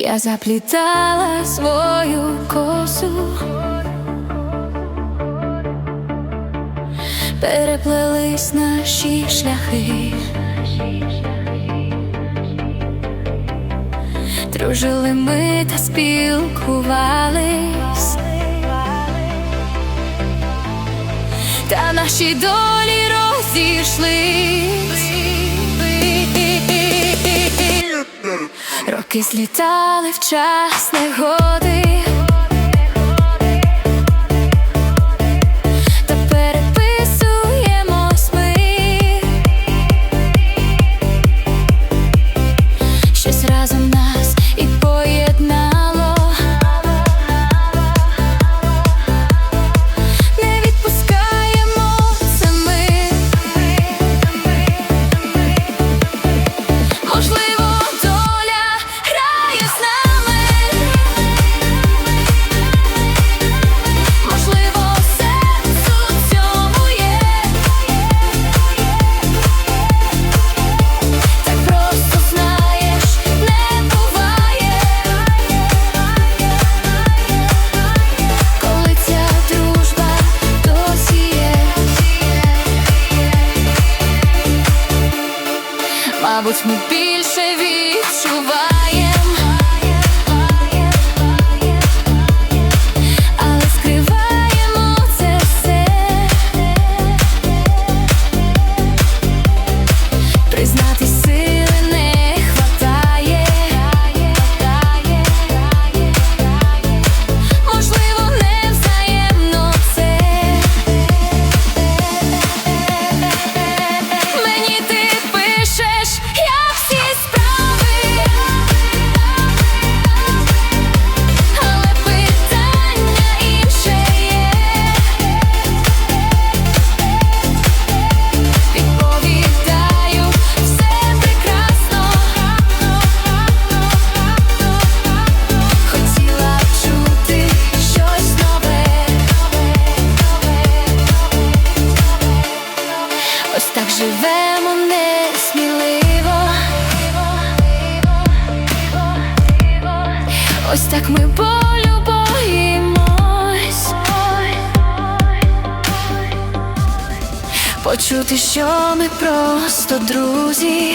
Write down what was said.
Я заплітала свою косу, переплелись наші шляхи, дружили ми та спілкувались, та наші долі розійшлись. Роки злітали в час негоди Мабуть, ми більше відчуваєм, живемо несміливо. Ось так ми полюбоїмось. Почути, що ми просто друзі.